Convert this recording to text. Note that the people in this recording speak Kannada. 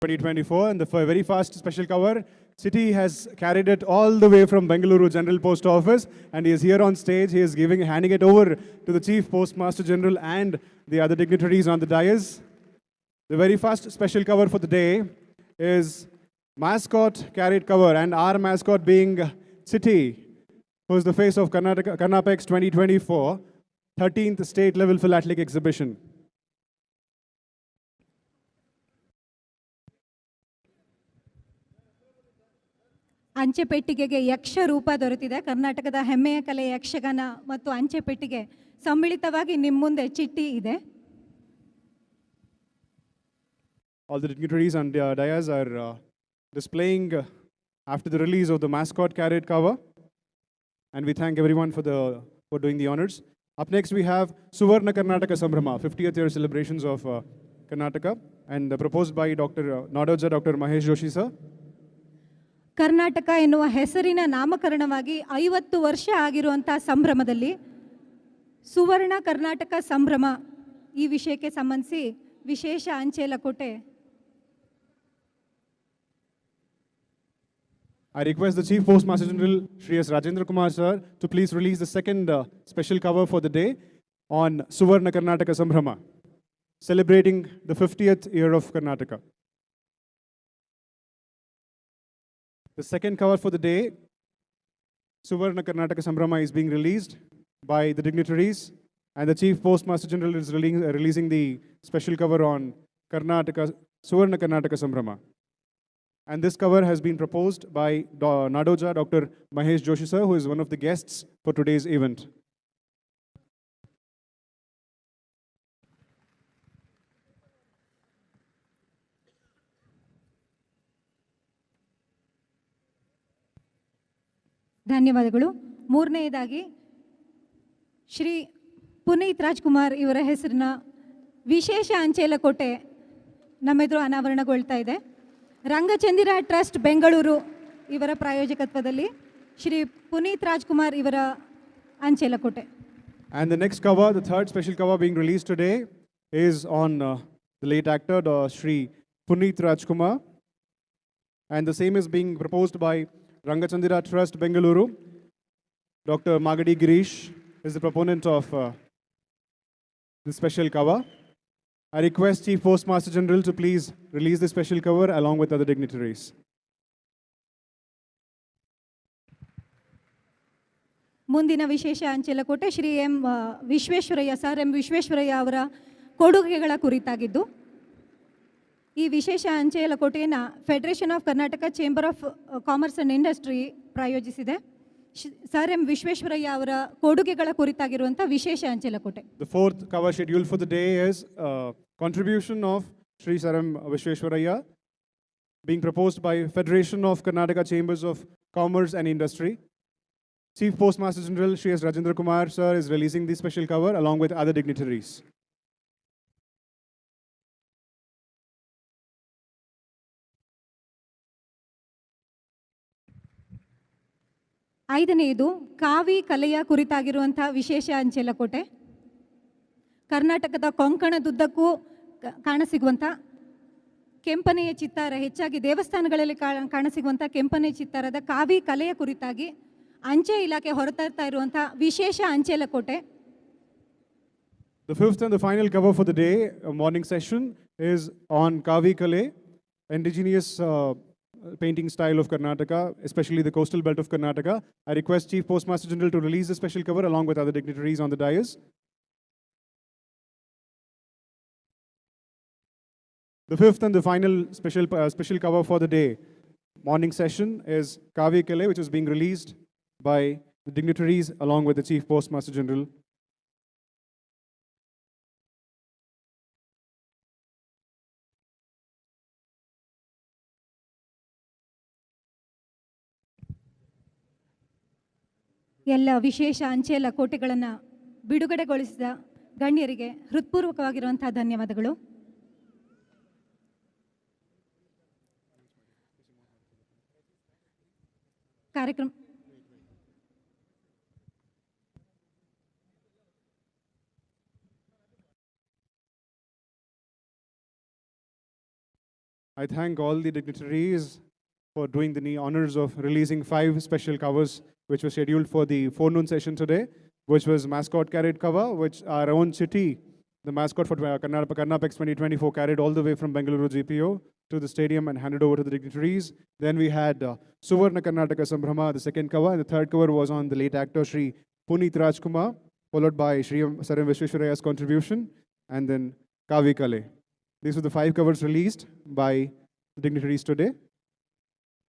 2024 and the very fast special cover. City has carried it all the way from Bengaluru General Post Office and he is here on stage. He is giving, handing it over to the Chief Postmaster General and the other dignitaries on the dais. The very first special cover for the day is mascot carried cover and our mascot being City, who is the face of Karnataka, Karnapex 2024, 13th state level philatelic exhibition. ಅಂಚೆ ಪೆಟ್ಟಿಗೆಗೆ ಯಕ್ಷ ರೂಪ ದೊರೆತಿದೆ ಕರ್ನಾಟಕದ ಹೆಮ್ಮೆಯ ಕಲೆ ಯಕ್ಷಗಾನ ಮತ್ತು ಅಂಚೆ ಪೆಟ್ಟಿಗೆ ಸಮ್ಮಿಳಿತವಾಗಿ ನಿಮ್ಮ ಮುಂದೆ ಚಿಟ್ಟಿ ಇದೆ All the dignitaries and uh, dayas are uh, displaying uh, after the release of the mascot carrot cover. And we thank everyone for, the, for doing the honors. Up next, we have Suvarna Karnataka Sambrama, 50th year celebrations of uh, Karnataka, and uh, proposed by Dr. Uh, Nadoja Dr. Mahesh Joshi, sir. Karnataka ಎನ್ನುವ ಹೆಸರಿನ ನಾಮಕರಣವಾಗಿ ಐವತ್ತು ವರ್ಷ ಆಗಿರುವಂಥ ಸಂಭ್ರಮದಲ್ಲಿ ಸುವರ್ಣ ಕರ್ನಾಟಕ ಸಂಭ್ರಮ ಈ ವಿಷಯಕ್ಕೆ ಸಂಬಂಧಿಸಿ ವಿಶೇಷ ಅಂಚೆ ಲಕೋಟೆ I request the Chief Postmaster General, Shri S. Rajendra Kumar, sir, to please release the second uh, special cover for the day on Suvarna Karnataka Sambrama, celebrating the 50th year of Karnataka. The second cover for the day, Suvarna Karnataka Sambrama, is being released by the dignitaries, and the Chief Postmaster General is releasing, uh, the special cover on Karnataka, Suvarna Karnataka Sambrama. And this cover has been proposed by Nadoja Dr. Mahesh Joshi, sir, who is one of the guests for today's event. ಧನ್ಯವಾದಗಳು. ಮೂರನೆಯದಾಗಿ ಶ್ರೀ ಪುನೀತ್ ರಾಜ್ಕುಮಾರ್ ಇವರ ಹೆಸರಿನ ವಿಶೇಷ ಅಂಚೆಲಕೋಟೆ ನಮ್ಮೆದುರು ಅನಾವರಣಗೊಳ್ತಾ ಇದೆ. ರಂಗಚಂದಿರ ಟ್ರಸ್ಟ್ ಬೆಂಗಳೂರು ಇವರ ಪ್ರಾಯೋಜಕತ್ವದಲ್ಲಿ ಶ್ರೀ ಪುನೀತ್ ರಾಜ್ಕುಮಾರ್ ಇವರ ಅಂಚೆಲಕೋಟೆ. And the next cover the third special cover being release today is on the late actor Shri Puneeth Rajkumar and the same is being proposed by Rangachandira Trust Bengaluru. Dr. Magadi Girish is the proponent of uh, the special cover. I request Chief Postmaster General to please release the special cover along with other dignitaries. ಮುಂದಿನ ವಿಶೇಷ ಅಂಚೆಲಕೋಟೆ Shri M Visvesvaraya sir M Visvesvaraya ಅವರ ಕೊಡುಗೆಗಳ ಕುರಿತಾಗಿದ್ದು ಈ ವಿಶೇಷ ಅಂಚೆ ಲಕೋಟೆಯನ್ನ federation of Karnataka chamber of commerce and industry ಪ್ರಾಯೋಜಿಸಿದೆ. Sir M Visvesvaraya ಅವರ ಕೊಡುಗೆಗಳ ಕುರಿತಾಗಿರುವಂಥ ವಿಶೇಷ ಅಂಚೆ ಲಕೋಟೆ fourth cover schedule for the day is contribution of Shri sir M Visvesvaraya being proposed by federation of Karnataka chambers of commerce and industry chief postmaster general Shri S Rajendra Kumar sir is releasing this special cover along with other dignitaries ಐದನೆಯದು ಕಾವಿ ಕಲೆಯ ಕುರಿತಾಗಿರುವಂಥ ವಿಶೇಷ ಅಂಚೆ ಲಕೋಟೆ ಕರ್ನಾಟಕದ ಕೊಂಕಣದುದ್ದಕ್ಕೂ ಕಾಣಸಿಗುವಂಥ ಕೆಂಪನೆಯ ಚಿತ್ತಾರ ಹೆಚ್ಚಾಗಿ ದೇವಸ್ಥಾನಗಳಲ್ಲಿ ಕಾಣಸಿಗುವಂಥ ಕೆಂಪನೆಯ ಚಿತ್ತಾರದ ಕಾವಿ ಕಲೆಯ ಕುರಿತಾಗಿ ಅಂಚೆ ಇಲಾಖೆ ಹೊರತರ್ತಾ ಇರುವಂಥ ವಿಶೇಷ ಅಂಚೆ ಲಕೋಟೆ The fifth and the final cover for the day, a morning session, is on Kavi Kale, indigenous uh, painting style of Karnataka, especially the coastal belt of Karnataka. I request Chief Postmaster General to release the special cover along with other dignitaries on the dais. The fifth and the final special, uh, special cover for the day, morning session, is Kavi Kale, which is being released by the dignitaries along with the Chief Postmaster General. ಎಲ್ಲ ವಿಶೇಷ ಅಂಚೆ ಕೋಟೆಗಳನ್ನು ಬಿಡುಗಡೆಗೊಳಿಸಿದ ಗಣ್ಯರಿಗೆ ಹೃತ್ಪೂರ್ವಕವಾಗಿರುವಂಥ ಧನ್ಯವಾದಗಳು. ಕಾರ್ಯಕ್ರಮ I thank all the dignitaries for doing the honors of releasing five special covers which were scheduled for the forenoon session today, which was mascot carried cover, which our own city, the mascot for Karnapex 2024 carried all the way from Bengaluru GPO to the stadium and handed over to the dignitaries. Then we had uh, Suvarna Karnataka Sambhrama, the second cover, and the third cover was on the late actor Sri Puneet Rajkumar, followed by Sri. Sir Vishweshwaraya's contribution, and then Kavi Kale. These were the five covers released by the dignitaries today.